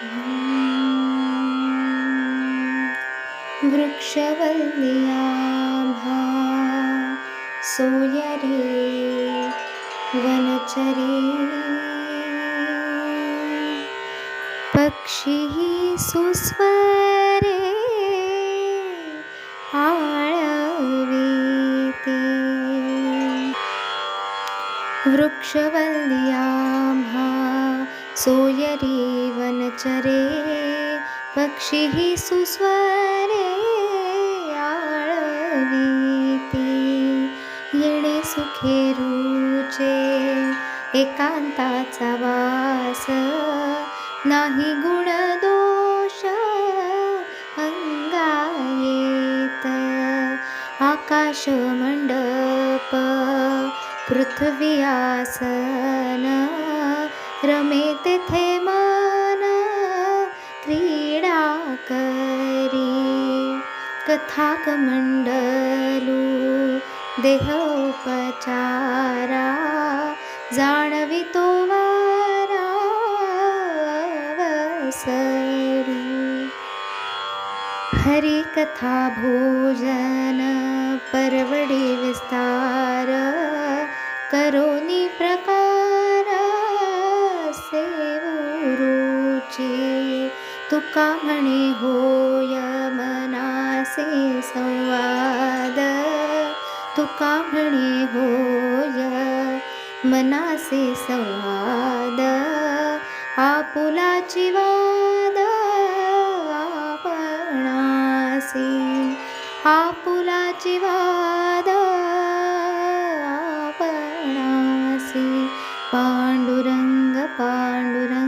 वृक्षवल्ल्याभा सोयरे वनचरे पक्षी सुस्वरे आळविते। वृक्षवल्ल्याभा सोयरी वनचरे पक्षिः सुस्वरे आळविते येणे सुखे रुचे एकांताचा वास. नाही गुण दोष अंगायेत आकाश मंडप पृथ्वी आसन. रमे तेथे माना क्रीडा करी कथाक मंडलू देह उपचारा जाणवितो वारा अवसरू हरिकथा भोजन परवडी विस्तार करो गुरुची तुका म्हणे होय मनासे संवाद. तुका म्हणे होय मनासे संवाद. आपुलाची वाद आपणासी आपुलाची वाद आपणासी. पांडुरंग पांडुरंग